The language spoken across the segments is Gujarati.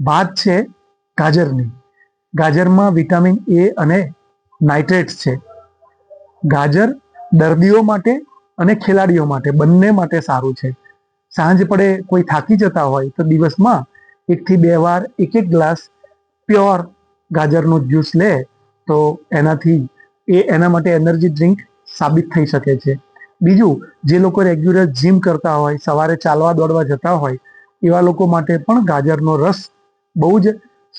વાત છે, ગાજરની. ગાજરમાં વિટામિન એ અને નાઇટ્રેટ્સ છે. ગાજર દર્દીઓ માટે અને ખેલાડીઓ માટે બંને માટે સારું છે. સાંજ પડે કોઈ થાકી જતા હોય તો દિવસમાં એકથી બે વાર એક એક ગ્લાસ પ્યોર ગાજરનો જ્યુસ લે તો એનાથી એ એના માટે એનર્જી ડ્રિંક સાબિત થઈ શકે છે. બીજું, જે લોકો રેગ્યુલર જીમ કરતા હોય, સવારે ચાલવા દોડવા જતા હોય, એવા લોકો માટે પણ ગાજરનો રસ બહુ જ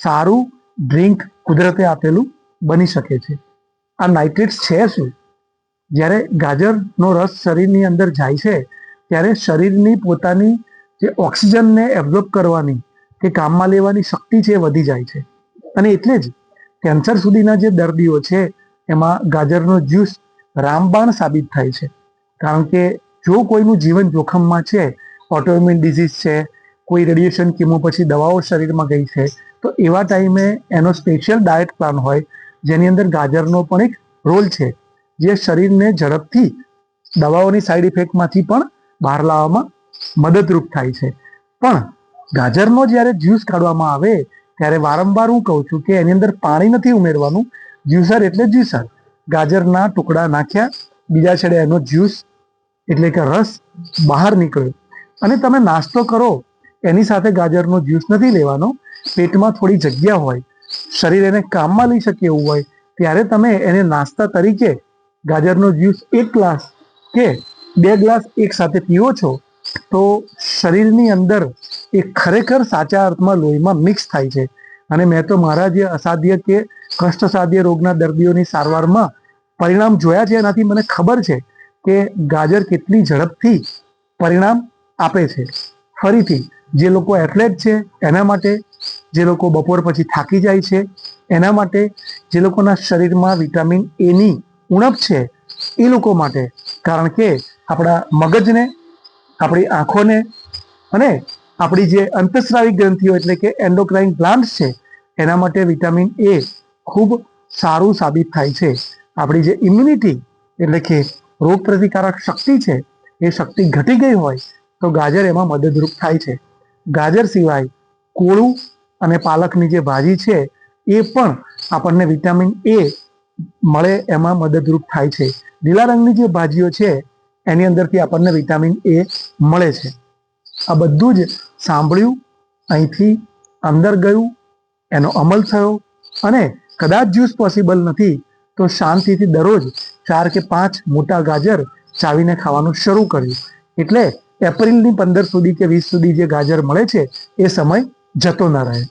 સારું ડ્રિંક કુદરતે આપેલું બની શકે છે. આ નાઇટ્રેટ્સ છે શું? જ્યારે ગાજરનો રસ શરીરની અંદર જાય છે, ત્યારે શરીરની પોતાની જે ઓક્સિજનને એબ્ઝોર્બ કરવાની કે કામમાં લેવાની શક્તિ છે વધી જાય છે. અને એટલે જ કેન્સર સુધીના જે દર્દીઓ છે, એમાં ગાજરનો જ્યુસ રામબાણ સાબિત થાય છે. કારણ કે જો કોઈનું જીવન જોખમમાં છે ઓટોઇમ્યુન ડિઝીઝ છે કોઈ રેડિયેશન કિમો પછી દવાઓ શરીરમાં ગઈ છે, તો એવા ટાઈમે એનો સ્પેશિયલ ડાયટ પ્લાન હોય, જેની અંદર ગાજરનો પણ એક રોલ છે, જે શરીરને ઝડપથી દવાઓની સાઈડ ઇફેક્ટમાંથી પણ બહાર લાવવામાં મદદરૂપ થાય છે. પણ ગાજરનો જ્યારે જ્યુસ કાઢવામાં આવે, ત્યારે વારંવાર હું કહું છું કે એની અંદર પાણી નથી ઉમેરવાનું જ્યુસર એટલે જ્યુસર ગાજરના ટુકડા નાખ્યા, બીજા છેડે એનો જ્યુસ એટલે કે રસ બહાર નીકળ્યો. અને તમે નાસ્તો કરો એની સાથે ગાજરનો જ્યુસ નથી લેવાનો, પેટમાં થોડી જગ્યા હોય, શરીર એને કામમાં લઈ શકે એવું હોય, ત્યારે તમે એને નાસ્તા તરીકે ગાજરનો જ્યુસ એક ગ્લાસ કે બે ગ્લાસ એક સાથે પીવો છો, તો શરીરની અંદર એ ખરેખર સાચા અર્થમાં લોહીમાં મિક્સ થાય છે. અને મેં તો મારા જે અસાધ્ય કે કષ્ટસાધ્ય રોગના દર્દીઓની સારવારમાં પરિણામ જોયા છે એનાથી મને ખબર છે કે ગાજર કેટલી ઝડપથી પરિણામ આપે છે. ફરીથી જે લોકો એથ્લેટ છે, એના માટે જે લોકો બપોર પછી થાકી જાય છે, એના માટે જે લોકોના શરીરમાં વિટામિન એની ઉણપ છે, એ લોકો માટે. કારણ કે આપણા મગજને, આપણી આંખોને અને આપણી જે અંતસ્રાવી ગ્રંથિઓ એટલે કે એન્ડોક્રાઇન પ્લાન્ટ છે, એના માટે વિટામિન એ ખૂબ સારું સાબિત થાય છે. આપણી જે ઇમ્યુનિટી એટલે કે રોગ પ્રતિકારક શક્તિ છે, એ શક્તિ ઘટી ગઈ હોય તો ગાજર એમાં મદદરૂપ થાય છે. ગાજર સિવાય કોળું અને પાલકની જે ભાજી છે, એ પણ આપણને વિટામિન એ મળે એમાં મદદરૂપ થાય છે. લીલા રંગની જે ભાજીઓ છે, એની અંદરથી આપણને વિટામિન એ મળે છે. આ બધું જ સાંભળ્યું, અહીંથી અંદર ગયું, એનો અમલ થયો અને કદાચ જ્યુસ પોસિબલ નથી, તો શાંતિથી દરરોજ ચાર કે પાંચ મોટા ગાજર ચાવીને ખાવાનું શરૂ કર્યું. એટલે એપ્રિલની પંદર સુધી કે વીસ સુધી જે ગાજર મળે છે, એ સમય જતો ન રહે.